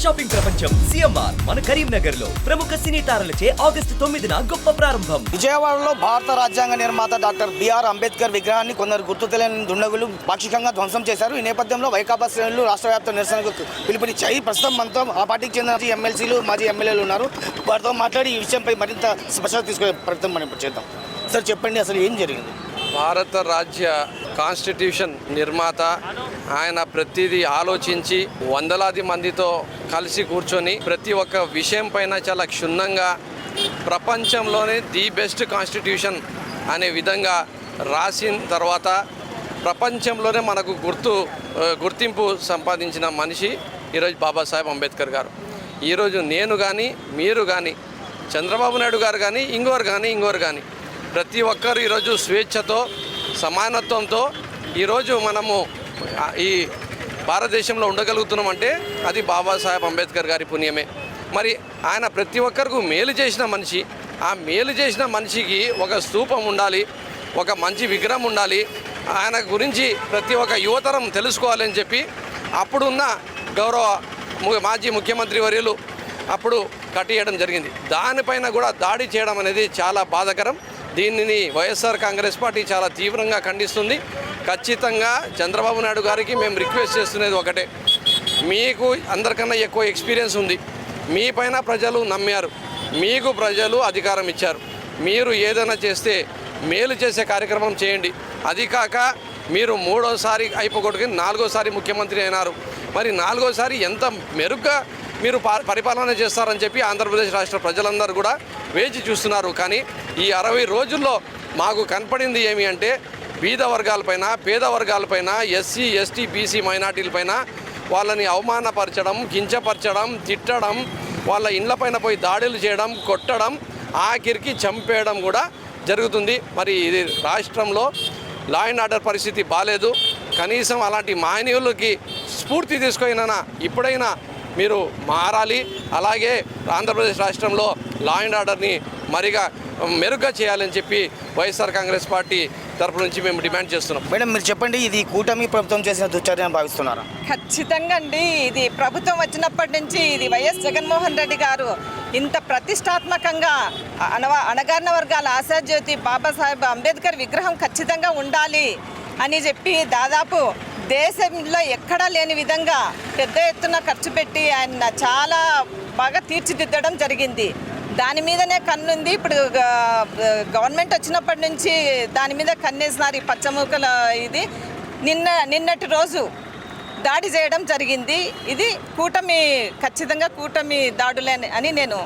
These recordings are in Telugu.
షాపింగ్ ప్రపంచం సిఎంఆర్ మన కరీంనగర్లో ప్రముఖ సినీ తారలచే ఆగస్టు తొమ్మిదిన గొప్ప ప్రారంభం. విజయవాడలో భారత రాజ్యాంగ నిర్మాత డాక్టర్ బిఆర్ అంబేద్కర్ విగ్రహాన్ని కొందరు గుర్తు తెలియని దుండగులు పాక్షికంగా ధ్వంసం చేశారు. ఈ నేపథ్యంలో వైకాపా శ్రేణులు రాష్ట్ర వ్యాప్త నిరసనకు పిలుపునిచ్చాయి. ప్రస్తుతం మనతో ఆ పార్టీకి చెందిన ఎమ్మెల్సీలు మాజీ ఎమ్మెల్యేలు ఉన్నారు. వారితో మాట్లాడి ఈ విషయంపై మరింత స్పష్టత తీసుకునే ప్రయత్నం మనం చేద్దాం. సార్ చెప్పండి అసలు ఏం జరిగింది? భారత రాజ్య కాన్స్టిట్యూషన్ నిర్మాత ఆయన ప్రతిదీ ఆలోచించి వందలాది మందితో కలిసి కూర్చొని ప్రతి ఒక్క విషయం పైన చాలా క్షుణ్ణంగా ప్రపంచంలోనే ది బెస్ట్ కాన్స్టిట్యూషన్ అనే విధంగా రాసిన తర్వాత ప్రపంచంలోనే మనకు గుర్తు గుర్తింపు సంపాదించిన మనిషి ఈరోజు బాబాసాహెబ్ అంబేద్కర్ గారు. ఈరోజు నేను కానీ మీరు కానీ చంద్రబాబు నాయుడు గారు కానీ ఇంకోరు కానీ ఇంకోరు కానీ ప్రతి ఒక్కరు ఈరోజు స్వేచ్ఛతో సమానత్వంతో ఈరోజు మనము ఈ భారతదేశంలో ఉండగలుగుతున్నామంటే అది బాబాసాహెబ్ అంబేద్కర్ గారి పుణ్యమే. మరి ఆయన ప్రతి ఒక్కరికి మేలు చేసిన మనిషి ఆ మేలు చేసిన మనిషికి ఒక స్తూపం ఉండాలి ఒక మంచి విగ్రహం ఉండాలి. ఆయన గురించి ప్రతి ఒక్క యువతరం తెలుసుకోవాలని చెప్పి అప్పుడున్న గౌరవ ము- మాజీ ముఖ్యమంత్రి వర్యులు అప్పుడు కట్టేయడం జరిగింది. దానిపైన కూడా దాడి చేయడం అనేది చాలా బాధాకరం. దీనిని వైఎస్ఆర్ కాంగ్రెస్ పార్టీ చాలా తీవ్రంగా ఖండిస్తుంది. ఖచ్చితంగా చంద్రబాబు నాయుడు గారికి మేము రిక్వెస్ట్ చేస్తున్నది ఒకటే. మీకు అందరికన్నా ఎక్కువ ఎక్స్పీరియన్స్ ఉంది. మీ పైన ప్రజలు నమ్మారు. మీకు ప్రజలు అధికారం ఇచ్చారు. మీరు ఏదైనా చేస్తే మేలు చేసే కార్యక్రమం చేయండి. అది కాక మీరు మూడోసారి అయిపోగొట్టుకుని నాలుగోసారి ముఖ్యమంత్రి అయినారు. మరి నాలుగోసారి ఎంత మెరుగ్గా మీరు పరిపాలన చేస్తారని చెప్పి ఆంధ్రప్రదేశ్ రాష్ట్ర ప్రజలందరూ కూడా వేచి చూస్తున్నారు. కానీ ఈ అరవై రోజుల్లో మాకు కనపడింది ఏమి అంటే బీద వర్గాలపైన పేద వర్గాలపైన ఎస్సీ ఎస్టీ బీసీ మైనార్టీలపైన వాళ్ళని అవమానపరచడం కించపరచడం తిట్టడం వాళ్ళ ఇండ్లపైన పోయి దాడులు చేయడం కొట్టడం ఆఖరికి చంపేయడం కూడా జరుగుతుంది. మరి ఇది రాష్ట్రంలో లా అండ్ ఆర్డర్ పరిస్థితి బాగాలేదు కనీసం అలాంటి మానవులకి స్ఫూర్తి తీసుకున్న ఇప్పుడైనా మీరు మారాలి. అలాగే ఆంధ్రప్రదేశ్ రాష్ట్రంలో లా అండ్ ఆర్డర్ని మరిగా మెరుగ్గా చేయాలని చెప్పి వైఎస్ఆర్ కాంగ్రెస్ పార్టీ తరపు నుంచి మేము డిమాండ్ చేస్తున్నాం. మేడం మీరు చెప్పండి ఇది కూటమి ప్రభుత్వం చేసిన దుశ్చర్య అని భావిస్తున్నారా? ఖచ్చితంగా అండి. ఇది ప్రభుత్వం వచ్చినప్పటి నుంచి ఇది వైఎస్ జగన్మోహన్ రెడ్డి గారు ఇంత ప్రతిష్టాత్మకంగా అనవ అణగారిన వర్గాల ఆశాజ్యోతి బాబాసాహెబ్ అంబేద్కర్ విగ్రహం ఖచ్చితంగా ఉండాలి. అని చెప్పి దాదాపు దేశంలో ఎక్కడా లేని విధంగా పెద్ద ఎత్తున ఖర్చు పెట్టి ఆయన చాలా బాగా తీర్చిదిద్దడం జరిగింది. దాని మీదనే కన్నుంది. ఇప్పుడు గవర్నమెంట్ వచ్చినప్పటి నుంచి దాని మీద కన్నేసినారు ఈ పచ్చమూకల ఇది. నిన్న నిన్నటి రోజు దాడి చేయడం జరిగింది. ఇది కూటమి ఖచ్చితంగా కూటమి దాడులే అని నేను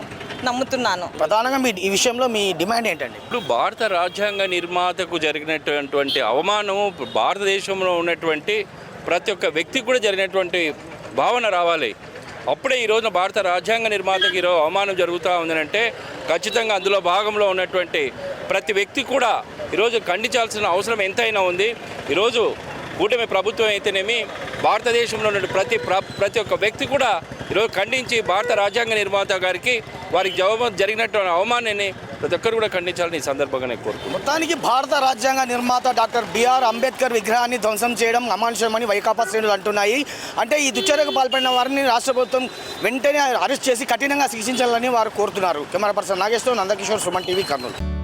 నమ్ముతున్నాను. ప్రధానంగా మీ ఈ విషయంలో మీ డిమాండ్ ఏంటండి? ఇప్పుడు భారత రాజ్యాంగ నిర్మాతకు జరిగినటువంటి అవమానం భారతదేశంలో ఉన్నటువంటి ప్రతి ఒక్క వ్యక్తికి కూడా జరిగినటువంటి భావన రావాలి. అప్పుడే ఈ రోజున భారత రాజ్యాంగ నిర్మాతకి ఈరోజు అవమానం జరుగుతూ ఉందనంటే ఖచ్చితంగా అందులో భాగంలో ఉన్నటువంటి ప్రతి వ్యక్తి కూడా ఈరోజు ఖండించాల్సిన అవసరం ఎంతైనా ఉంది. ఈరోజు కూటమి ప్రభుత్వం అయితేనేమి భారతదేశంలో ఉన్న ప్రతి ప్ర- ప్రతి ఒక్క వ్యక్తి కూడా ఈరోజు ఖండించి భారత రాజ్యాంగ నిర్మాత గారికి వారికి జవాబు జరిగినటువంటి అవమానాన్ని ప్రతి ఒక్కరు కూడా ఖండించాలని ఈ సందర్భంగా నేను కోరుకుంటున్నాను. మొత్తానికి భారత రాజ్యాంగ నిర్మాత డాక్టర్ బిఆర్ అంబేద్కర్ విగ్రహాన్ని ధ్వంసం చేయడం అమానుషమని వైకాపా శ్రేణులు అంటున్నాయి. అంటే ఈ దుశ్చర్యకు పాల్పడిన వారిని రాష్ట్ర ప్రభుత్వం వెంటనే అరెస్ట్ చేసి కఠినంగా శిక్షించాలని వారు కోరుతున్నారు. Camera person Nageshwar Nandakishore Suman TV Kurnool.